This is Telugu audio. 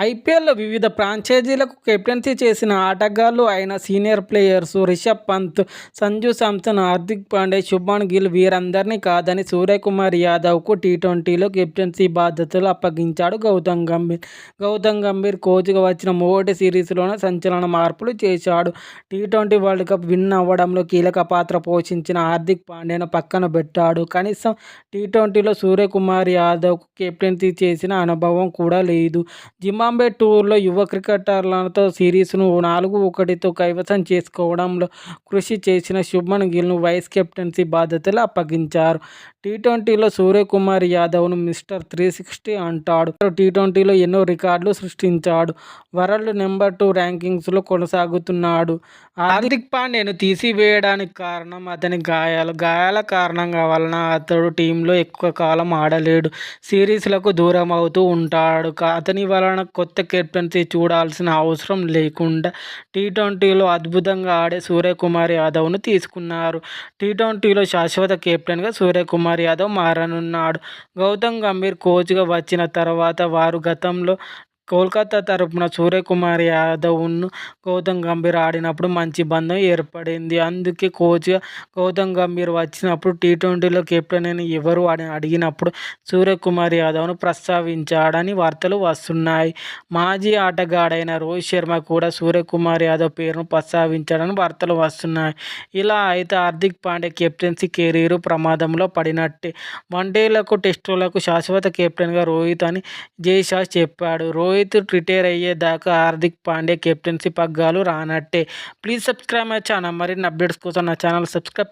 ఐపీఎల్లో వివిధ ఫ్రాంచైజీలకు కెప్టెన్సీ చేసిన ఆటగాళ్ళు అయిన సీనియర్ ప్లేయర్స్ రిషబ్ పంత్ సంజు సామ్సన్ హార్దిక్ పాండే శుభాన్ గిల్ వీరందరినీ కాదని సూర్యకుమార్ యాదవ్కు టీ ట్వంటీలో కెప్టెన్సీ బాధ్యతలు అప్పగించాడు గౌతమ్ గంభీర్. గౌతమ్ గంభీర్ కోచ్గా వచ్చిన మొదటి సిరీస్లోనే సంచలన మార్పులు చేశాడు. T twenty world cup win అవ్వడంలో కీలక పాత్ర పోషించిన హార్దిక్ పాండేను పక్కన పెట్టాడు. కనీసం టీ ట్వంటీలో సూర్యకుమార్ యాదవ్కు కెప్టెన్సీ చేసిన అనుభవం కూడా లేదు. బాంబే టూర్లో యువ క్రికెటర్లతో సిరీస్ను నాలుగు ఒకటితో కైవసం చేసుకోవడంలో కృషి చేసిన శుభ్మన్ గిల్ను వైస్ కెప్టెన్సీ బాధ్యతలు అప్పగించారు. టీ ట్వంటీలో సూర్యకుమార్ యాదవ్ను మిస్టర్ త్రీ సిక్స్టీ అంటాడు. టీ ట్వంటీలో ఎన్నో రికార్డులు సృష్టించాడు. వరల్డ్ నెంబర్ టూ ర్యాంకింగ్స్లో కొనసాగుతున్నాడు. హార్దిక్ పాండ్యాను తీసివేయడానికి కారణం అతని గాయాలు. గాయాల కారణంగా వలన అతడు టీంలో ఎక్కువ కాలం ఆడలేడు. సిరీస్లకు దూరం అవుతూ ఉంటాడు అతని వలన కొత్త కెప్టెన్సీ చూడాల్సిన అవసరం లేకుండా టీ ట్వంటీలో అద్భుతంగా ఆడే సూర్యకుమార్ యాదవ్ను తీసుకున్నారు. టీ ట్వంటీలో శాశ్వత కెప్టెన్గా సూర్యకుమార్ యాదవ్ మారనున్నాడు. గౌతమ్ గంభీర్ కోచ్గా వచ్చిన తర్వాత వారు గతంలో కోల్కతా తరపున సూర్యకుమార్ యాదవ్ను గౌతమ్ గంభీర్ ఆడినప్పుడు మంచి బంధం ఏర్పడింది. అందుకే కోచ్గా గౌతమ్ గంభీర్ వచ్చినప్పుడు టీ ట్వంటీలో కెప్టెన్ అని ఎవరు అని అడిగినప్పుడు సూర్యకుమార్ యాదవ్ను ప్రస్తావించాడని వార్తలు వస్తున్నాయి. మాజీ ఆటగాడైన రోహిత్ శర్మ కూడా సూర్యకుమార్ యాదవ్ పేరును ప్రస్తావించాడని వార్తలు వస్తున్నాయి. ఇలా అయితే హార్దిక్ పాండే కెప్టెన్సీ కెరీర్ ప్రమాదంలో పడినట్టే. వన్డేలకు టెస్టులకు శాశ్వత కెప్టెన్గా రోహిత్ అని జైషా చెప్పాడు. రోహిత్ రిటైర్ అయ్యేదాకా హార్దిక్ పాండే కెప్టెన్సీ పగ్గాలు రానట్టే. Please subscribe my channel. మరిన్ని అప్డేట్స్ కోసం నా ఛానల్ సబ్స్క్రైబ్